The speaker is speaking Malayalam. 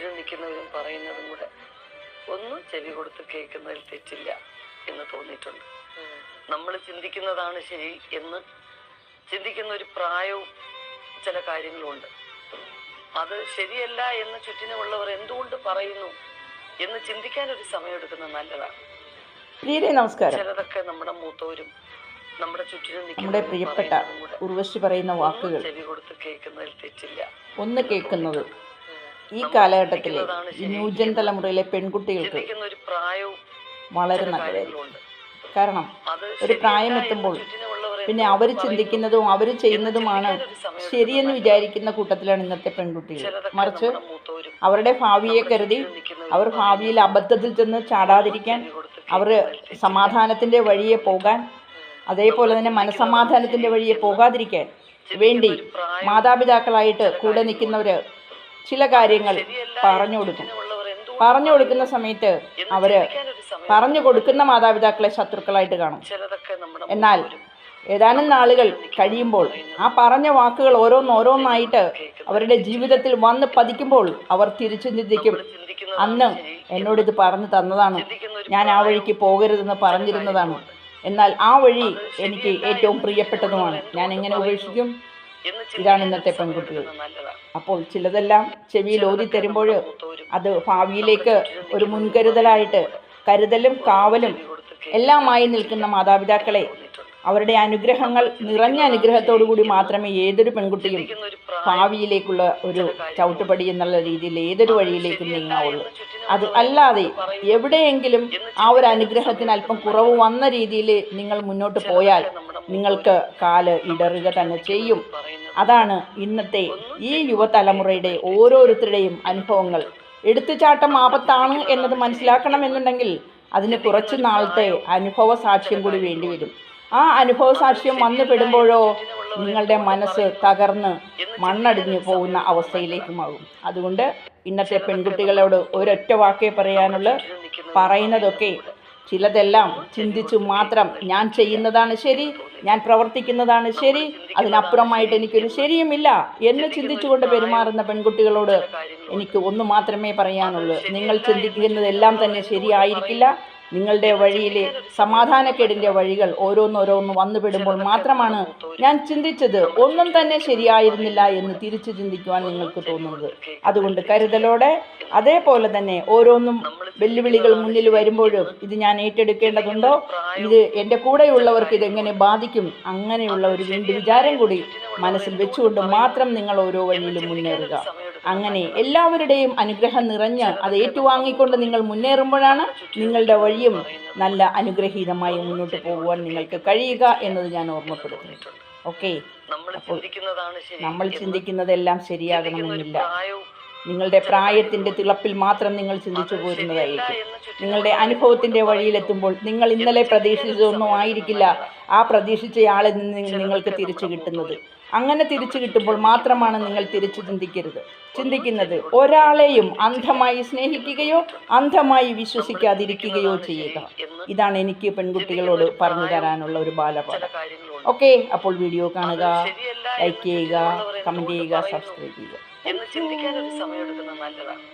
ചുറ്റിനും നിൽക്കുന്നവരും പറയുന്നതും കൂടെ. ഒന്ന് ചെവി കൊടുത്ത് കേൾക്കുന്നതിൽ തെറ്റില്ല എന്ന് തോന്നിയിട്ടുണ്ട്. നമ്മൾ ചിന്തിക്കുന്നതാണ് ശരി എന്ന് ചിന്തിക്കുന്ന ഒരു പ്രായവും ചില കാര്യങ്ങളുമുണ്ട് അത് ശരിയല്ല എന്ന് ചുറ്റിനുമുള്ളവർ എന്തുകൊണ്ട് പറയുന്നു എന്ന് ചിന്തിക്കാൻ ഒരു സമയം എടുക്കുന്നത് നല്ലതാണ്. പ്രിയരെ നമസ്കാരം. ചിലതൊക്കെ നമ്മുടെ മൂത്തവരും നമ്മുടെ ചുറ്റിനും നമ്മുടെ പ്രിയപ്പെട്ട ഉർവശി പറയുന്ന വാക്കുകൾ ചെവി കൊടുത്ത് കേൾക്കുന്നതിൽ തെറ്റില്ല ഒന്ന് കേൾക്കുന്നത് ഈ കാലഘട്ടത്തിലെ ഈ ന്യൂജൻ തലമുറയിലെ പെൺകുട്ടികൾക്ക് വളരെ നല്ലതായിരുന്നു നല്ലതായിരിക്കും. കാരണം ഒരു പ്രായമെത്തുമ്പോൾ എത്തുമ്പോൾ പിന്നെ അവർ ചിന്തിക്കുന്നതും അവർ ചെയ്യുന്നതുമാണ് ശരിയെന്ന് വിചാരിക്കുന്ന കൂട്ടത്തിലാണ് ഇന്നത്തെ പെൺകുട്ടികൾ. മറിച്ച് അവരുടെ ഭാവിയെ കരുതി അവർ ഭാവിയിൽ അബദ്ധത്തിൽ ചെന്ന് ചാടാതിരിക്കാൻ അവർ സമാധാനത്തിന്റെ വഴിയെ പോകാൻ അതേപോലെ തന്നെ മനസമാധാനത്തിന്റെ വഴിയെ പോകാതിരിക്കാൻ വേണ്ടി മാതാപിതാക്കളായിട്ട് കൂടെ നിൽക്കുന്നവർ ചില കാര്യങ്ങൾ പറഞ്ഞു കൊടുക്കും. പറഞ്ഞു കൊടുക്കുന്ന സമയത്ത് അവർ പറഞ്ഞു കൊടുക്കുന്ന മാതാപിതാക്കളെ ശത്രുക്കളായിട്ട് കാണും. എന്നാൽ ഏതാനും നാളുകൾ കഴിയുമ്പോൾ ആ പറഞ്ഞ വാക്കുകൾ ഓരോന്നോരോന്നായിട്ട് അവരുടെ ജീവിതത്തിൽ വന്ന് പതിക്കുമ്പോൾ അവർ തിരിച്ചു ചിന്തിക്കും അന്ന് എന്നോട് ഇത് പറഞ്ഞു തന്നതാണ്. ഞാൻ ആ വഴിക്ക് പോകരുതെന്ന് പറഞ്ഞിരുന്നതാണ്. എന്നാൽ ആ വഴി എനിക്ക് ഏറ്റവും പ്രിയപ്പെട്ടതുമാണ്. ഞാൻ എങ്ങനെ ഉപേക്ഷിക്കും? ഇതാണ് ഇന്നത്തെ പെൺകുട്ടികൾ. അപ്പോൾ ചിലതെല്ലാം ചെവിയിൽ ഓതി തരുമ്പോൾ അത് ഭാവിയിലേക്ക് ഒരു മുൻകരുതലായിട്ട് കരുതലും കാവലും എല്ലാമായി നിൽക്കുന്ന മാതാപിതാക്കളെ അവരുടെ അനുഗ്രഹങ്ങൾ നിറഞ്ഞ അനുഗ്രഹത്തോടു കൂടി മാത്രമേ ഏതൊരു പെൺകുട്ടിയും ഭാവിയിലേക്കുള്ള ഒരു ചവിട്ടുപടി എന്നുള്ള രീതിയിൽ ഏതൊരു വഴിയിലേക്കും നീങ്ങാവുള്ളൂ. അത് അല്ലാതെ എവിടെയെങ്കിലും ആ ഒരു അനുഗ്രഹത്തിന് അല്പം കുറവ് വന്ന രീതിയിൽ നിങ്ങൾ മുന്നോട്ട് പോയാൽ നിങ്ങൾക്ക് കാൽ ഇടറുക തന്നെ ചെയ്യും. അതാണ് ഇന്നത്തെ ഈ യുവതലമുറയുടെ ഓരോരുത്തരുടെയും അനുഭവങ്ങൾ. എടുത്തുചാട്ടം ആപത്താണ് എന്നത് മനസ്സിലാക്കണമെന്നുണ്ടെങ്കിൽ അതിന് കുറച്ച് നാളത്തെ അനുഭവ സാക്ഷ്യം കൂടി വേണ്ടിവരും. ആ അനുഭവ സാക്ഷ്യം വന്നു പെടുമ്പോഴോ നിങ്ങളുടെ മനസ്സ് തകർന്ന് മണ്ണടിഞ്ഞു പോകുന്ന അവസ്ഥയിലേക്കുമാകും അതുകൊണ്ട് ഇന്നത്തെ പെൺകുട്ടികളോട് ഒരൊറ്റ വാക്കേ പറയാനുള്ള പറയുന്നതൊക്കെ ചിലതെല്ലാം ചിന്തിച്ചു മാത്രം ഞാൻ ചെയ്യുന്നതാണ് ശരി ഞാൻ പ്രവർത്തിക്കുന്നതാണ് ശരി അതിനപ്പുറമായിട്ട് എനിക്കൊരു ശരിയുമില്ല എന്ന് ചിന്തിച്ചുകൊണ്ട് പെരുമാറുന്ന പെൺകുട്ടികളോട് എനിക്ക് ഒന്ന് മാത്രമേ പറയാനുള്ളൂ. നിങ്ങൾ ചിന്തിക്കുന്നതെല്ലാം തന്നെ ശരിയായിരിക്കില്ല. നിങ്ങളുടെ വഴിയിലെ സമാധാനക്കേടിന്റെ വഴികൾ ഓരോന്നോരോന്ന് വന്നുപെടുമ്പോൾ മാത്രമാണ് ഞാൻ ചിന്തിച്ചത് ഒന്നും തന്നെ ശരിയായിരുന്നില്ല എന്ന് തിരിച്ചു ചിന്തിക്കുവാൻ നിങ്ങൾക്ക് തോന്നുന്നത്. അതുകൊണ്ട് കരുതലോടെ അതേപോലെ തന്നെ ഓരോന്നും വെല്ലുവിളികൾ മുന്നിൽ വരുമ്പോഴും ഇത് ഞാൻ ഏറ്റെടുക്കേണ്ടതുണ്ടോ? ഇത് എന്റെ കൂടെയുള്ളവർക്ക് ഇതെങ്ങനെ ബാധിക്കും? അങ്ങനെയുള്ള ഒരു വീണ്ടും വിചാരം കൂടി മനസ്സിൽ വെച്ചുകൊണ്ട് മാത്രം നിങ്ങൾ ഓരോ വഴിയിലും മുന്നേറുക. അങ്ങനെ എല്ലാവരുടെയും അനുഗ്രഹം നിറഞ്ഞ് അത് ഏറ്റുവാങ്ങിക്കൊണ്ട് നിങ്ങൾ മുന്നേറുമ്പോഴാണ് നിങ്ങളുടെ വഴിയും നല്ല അനുഗ്രഹീതമായി മുന്നോട്ട് പോകുവാൻ നിങ്ങൾക്ക് കഴിയുക എന്നത് ഞാൻ ഓർമ്മപ്പെടുത്തുന്നു. ഓക്കെ? നമ്മൾ ചിന്തിക്കുന്നതെല്ലാം ശരിയാകണമെന്നില്ല. നിങ്ങളുടെ പ്രായത്തിന്റെ തിളപ്പിൽ മാത്രം നിങ്ങൾ ചിന്തിച്ചു പോരുന്നതായിരിക്കും. നിങ്ങളുടെ അനുഭവത്തിന്റെ വഴിയിലെത്തുമ്പോൾ നിങ്ങൾ ഇന്നലെ പ്രതീക്ഷിച്ചതൊന്നും ആയിരിക്കില്ല. ആ പ്രതീക്ഷിച്ചയാളിൽ നിന്ന് നിങ്ങൾക്ക് തിരിച്ചു കിട്ടുന്നത്. അങ്ങനെ തിരിച്ചു കിട്ടുമ്പോൾ മാത്രമാണ് നിങ്ങൾ തിരിച്ചു ചിന്തിക്കരുത്. ചിന്തിക്കുന്നത് ഒരാളെയും അന്ധമായി സ്നേഹിക്കുകയോ അന്ധമായി വിശ്വസിക്കാതിരിക്കുകയോ ചെയ്യുക. ഇതാണ് എനിക്ക് പെൺകുട്ടികളോട് പറഞ്ഞു തരാനുള്ള ഒരു ബാലപാഠം. ഓക്കെ അപ്പോൾ വീഡിയോ കാണുക ലൈക്ക് ചെയ്യുക കമന്റ് ചെയ്യുക സബ്സ്ക്രൈബ് ചെയ്യുക. എന്ന് ചിന്തിക്കാൻ ഒരു സമയം എടുക്കുന്നത് നല്ലതാണ്